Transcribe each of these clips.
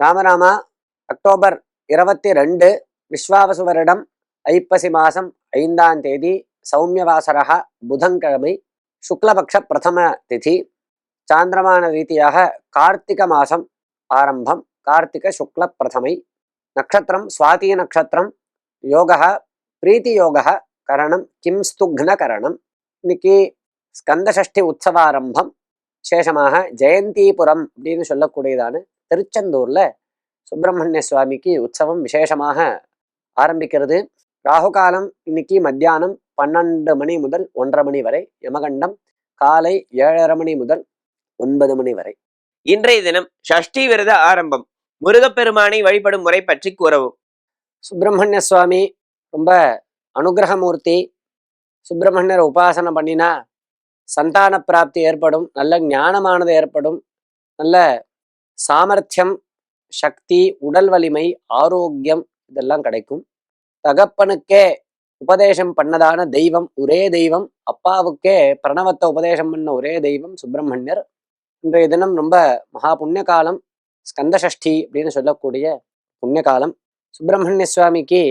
ராமராமா October இருபத்தி ரெண்டு விஸ்வாவசு வருடம் ஐப்பசி மாதம் ஐந்தாம் தேதி சௌமியவாசரக புதன்கிழமை சுக்லபக்ஷ பிரதம திதி சாந்திரமான ரீதியாக கார்த்திக மாசம் ஆரம்பம் கார்த்திக சுக்ல பிரதமை நட்சத்திரம் சுவாதி நட்சத்திரம் யோக பிரீத்தி யோக கரணம் கிம் ஸ்துக்ன கரணம் இன்னைக்கு ஸ்கந்தசஷ்டி உற்சவாரம்பம் விசேஷமாக ஜெயந்திபுரம் அப்படின்னு சொல்லக்கூடியதான திருச்செந்தூர்ல சுப்பிரமணிய சுவாமிக்கு உற்சவம் விசேஷமாக ஆரம்பிக்கிறது. ராகு காலம் இன்னைக்கு மத்தியானம் பன்னெண்டு மணி முதல் ஒன்றரை மணி வரை யமகண்டம் காலை ஏழரை மணி முதல் ஒன்பது மணி வரை. இன்றைய தினம் ஷஷ்டி விரத ஆரம்பம். முருகப்பெருமானை வழிபடும் முறை பற்றி கூறவும். சுப்பிரமணிய சுவாமி ரொம்ப அனுகிரகமூர்த்தி. சுப்பிரமணியரை உபாசனை பண்ணினா சந்தான பிராப்தி ஏற்படும் நல்ல ஞானமானது ஏற்படும் நல்ல சாமர்த்தியம் சக்தி உடல் வலிமை ஆரோக்கியம் இதெல்லாம் கிடைக்கும். தகப்பனுக்கே உபதேசம் பண்ணதான தெய்வம் ஒரே தெய்வம் அப்பாவுக்கே பிரணவத்தை உபதேசம் பண்ண ஒரே தெய்வம் சுப்பிரமணியர். இன்றைய தினம் ரொம்ப மகா புண்ணிய காலம் ஸ்கந்த சஷ்டி அப்படின்னு சொல்லக்கூடிய புண்ணிய காலம். சுப்பிரமணிய சுவாமிக்கு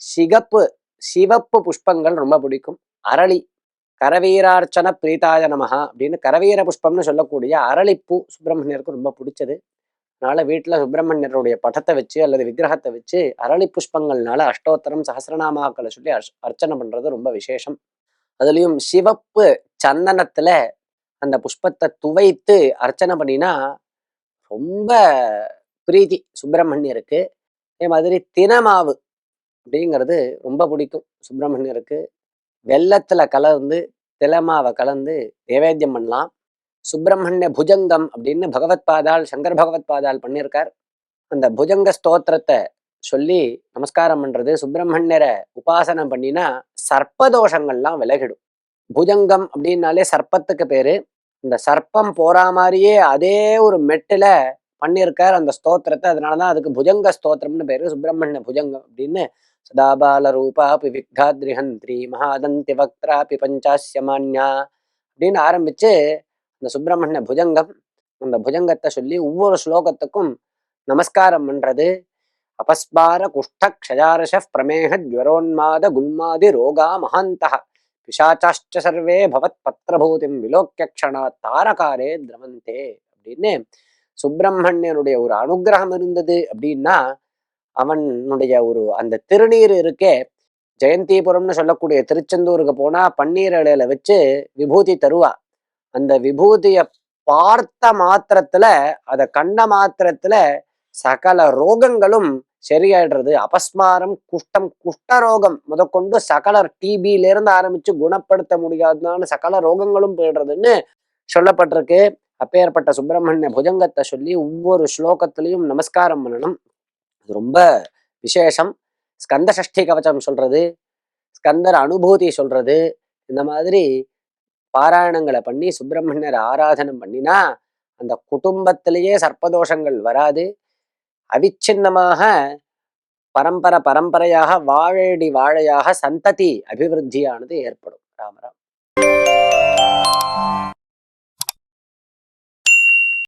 சிகப்பு சிவப்பு புஷ்பங்கள் ரொம்ப பிடிக்கும். அரளி கரவீரார்ச்சன பிரீதாய நமகா அப்படின்னு கரவீர புஷ்பம்னு சொல்லக்கூடிய அரளிப்பூ சுப்பிரமணியருக்கு ரொம்ப பிடிச்சது. அதனால வீட்டில் சுப்பிரமணியருடைய படத்தை வச்சு அல்லது விக்கிரகத்தை வச்சு அரளி புஷ்பங்கள்னால அஷ்டோத்தரம் சஹசிரநாமாக்களை சொல்லி அர்ச்- அர்ச்சனை பண்றது ரொம்ப விசேஷம். அதுலேயும் சிவப்பு சந்தனத்துல அந்த புஷ்பத்தை துவைத்து அர்ச்சனை பண்ணினா ரொம்ப பிரீதி சுப்பிரமணியருக்கு. அதே மாதிரி தினமாவு அப்படிங்கிறது ரொம்ப பிடிக்கும் சுப்பிரமணியருக்கு. வெள்ளத்துல கலந்து திலமாவை கலந்து நைவேத்தியம் பண்ணலாம். சுப்பிரமணிய புஜங்கம் அப்படின்னு பகவத் பாதால் சங்கர் பகவத் பாதால் பண்ணியிருக்கார் அந்த புஜங்க ஸ்தோத்திரத்தை சொல்லி நமஸ்காரம் பண்றது. சுப்பிரமணியரை உபாசனை பண்ணினா சர்ப்பதோஷங்கள்லாம் விலகிடும். புஜங்கம் அப்படின்னாலே சர்ப்பத்துக்கு பேரு. இந்த சர்ப்பம் போறா மாதிரியே அதே ஒரு மெட்டுல பண்ணியிருக்கார் அந்த ஸ்தோத்திரத்தை. அதனாலதான் அதுக்கு புஜங்க ஸ்தோத்திரம்னு பேரு. சுப்பிரமணிய புஜங்கம் அப்படின்னு சதாபால பாலரூபாபி விக்தாத்ரிஹந்திரி மகாதந்தி வக்திராபி பஞ்சாஸ்யமான்யா அப்படின்னு ஆரம்பிச்சு அந்த சுப்பிரமணிய புஜங்கம் அந்த புஜங்கத்தை சொல்லி ஒவ்வொரு ஸ்லோகத்துக்கும் நமஸ்காரம் பண்றது. அபஸ்பார குஷ்ட க்ஷயாரஷ பிரமேக ஜுவரோன்மாத குல்மாதி ரோகா மகாந்தः பிசாச்சாச்ச சர்வே பவத் பத்திரபூதிம் விலோக்கிய க்ஷணா தாரகாரே திரவந்தே அப்படின்னு சுப்பிரமணியனுடைய ஒரு அனுகிரகம் இருந்தது அப்படின்னா அவனுடைய ஒரு அந்த திருநீர் இருக்கே ஜெயந்திபுரம்னு சொல்லக்கூடிய திருச்செந்தூருக்கு போனா பன்னீர் இலையில வச்சு விபூதி தருவா. அந்த விபூதிய பார்த்த மாத்திரத்துல அதை கண்ட மாத்திரத்துல சகல ரோகங்களும் சரியாயிடுறது. அபஸ்மாரம் குஷ்டம் குஷ்டரோகம் முதற்கொண்டு சகல டிபியில இருந்து ஆரம்பிச்சு குணப்படுத்த முடியாததான சகல ரோகங்களும் போயிடுறதுன்னு சொல்லப்பட்டிருக்கு. அப்பேற்பட்ட சுப்பிரமணிய புஜங்கத்தை சொல்லி ஒவ்வொரு ஸ்லோகத்திலையும் நமஸ்காரம் பண்ணணும். அது ரொம்ப விசேஷம். ஸ்கந்த சஷ்டி கவச்சம் சொல்றது ஸ்கந்தர் அனுபூதி சொல்றது இந்த மாதிரி பாராயணங்களை பண்ணி சுப்பிரமணியர் ஆராதனம் பண்ணினா அந்த குடும்பத்திலேயே சர்ப்பதோஷங்கள் வராது. அவிச்சின்னமாக பரம்பரை பரம்பரையாக வாழடி வாழையாக சந்ததி அபிவிருத்தியானது ஏற்படும். ராமராம்.